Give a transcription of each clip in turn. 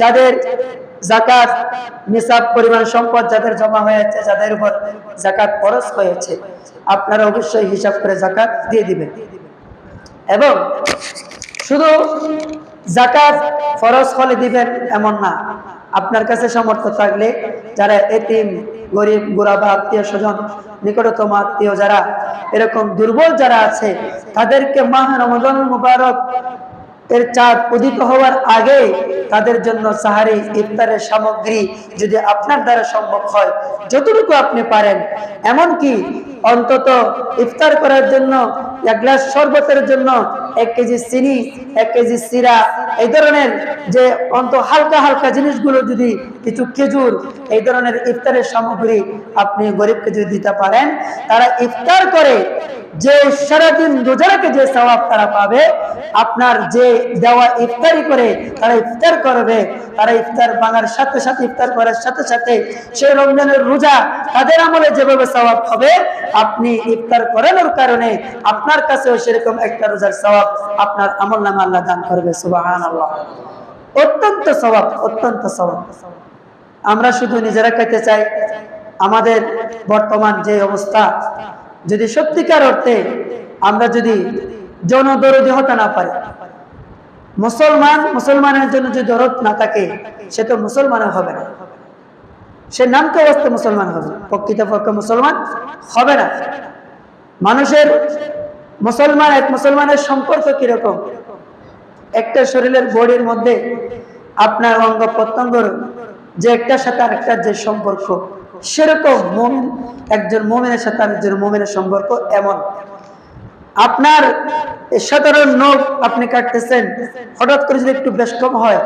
যাদের জাকাত, নিসাব পরিমাণ সম্পদ যাদের জমা হয়েছে, যাদের উপর জাকাত খরচ হয়েছে, আপনারা অবশ্যই হিসাব করে জাকাত দিয়ে দিবেন। এবং শুধু জাকাত ফরজ ফলে দিবেন এমন না, আপনার কাছে সামর্থ্য থাকলে যারা এতিম, গরিব গোড়াবা আত্মীয় স্বজন, নিকটতম আত্মীয় যারা, এরকম দুর্বল যারা আছে, তাদেরকে মাহ রমজান মুবারক এর চাঁদ উদিত হওয়ার আগে তাদের জন্য সাহারি, ইফতারের সামগ্রী যদি আপনার দ্বারা সম্ভব হয়, যতটুকু আপনি পারেন। এমনকি অন্তত ইফতার করার জন্য এক গ্লাস শরবতের জন্য এক কেজি চিনি, এক কেজি সিরা, এই ধরনের যে অন্ত হালকা হালকা জিনিসগুলো যদি কিছু খেজুর, এই ধরনের ইফতারের সামগ্রী আপনি গরিবকে যদি দিতে পারেন, তারা ইফতার করে যে সারাদিন রোজারাকে যে সওয়াব তারা পাবে, আপনার যে দেওয়া ইফতারি করে তারা ইফতার করবে, তারা ইফতার ভাঙার সাথে সাথে, ইফতার করার সাথে সাথে সেই রমজানের রোজা তাদের আমলে যেভাবে সওয়াব হবে, আপনি ইফতার করানোর কারণে আপনার কাছেও সেরকম একটা রোজার সওয়াব আপনার আমল নামে আল্লাহ দান করবে সুবাহান আল্লাহ অত্যন্ত সওয়াব অত্যন্ত সওয়াব। আমরা শুধু নিজেরা খেতে চাই, আমাদের বর্তমান যে অবস্থা, যদি সত্যিকার অর্থে আমরা যদি জনদরদি হতে না পারি, মুসলমান, মুসলমানের জন্য যদি দরদ না থাকে, সে তো মুসলমান হবে না। সে নামকে অবস্থা মুসলমান হবে প্রকৃত পক্ষে মুসলমান হবে না। মানুষের মুসলমান এক মুসলমানের সম্পর্ক কীরকম? একটা শরীরের বডির মধ্যে আপনার অঙ্গ প্রত্যঙ্গর যে একটার সাথে আরেকটার যে সম্পর্ক, সেরকম একজন মোমেনের সাথে আরেকজন মোমিনের সম্পর্ক এমন। আপনার সাধারণ নখ আপনি কাটতেছেন, হঠাৎ করে যদি একটু বেশ কম হয়,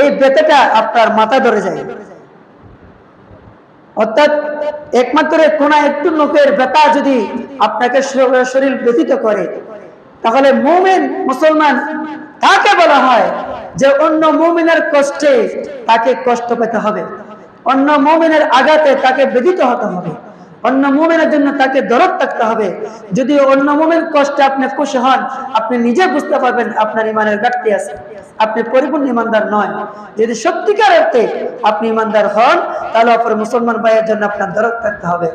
এই বেতেটা আপনার মাথা ধরে যায়। অর্থাৎ একমাত্র কোন একটু নখের ব্যথা যদি আপনাকে শরীর ব্যতীত করে, তাহলে মোমেন মুসলমান তাকে বলা হয় যে অন্য মৌমিনের কষ্টে তাকে কষ্ট পেতে হবে? অন্য মৌমিনের আঘাতে তাকে ব্যতীত হতে হবে। অন্য মোমেনের জন্য তাকে দরদ থাকতে হবে। যদি অন্য মোমেন কষ্টে আপনি খুশি হন, আপনি নিজে বুঝতে পারবেন আপনার ইমানের ঘাটতি আছে। আপনি পরিপূর্ণ ইমানদার নয়। যদি সত্যিকার অর্থে আপনি ইমানদার হন, তাহলে অপর মুসলমান ভাইয়ের জন্য আপনার দরদ থাকতে হবে।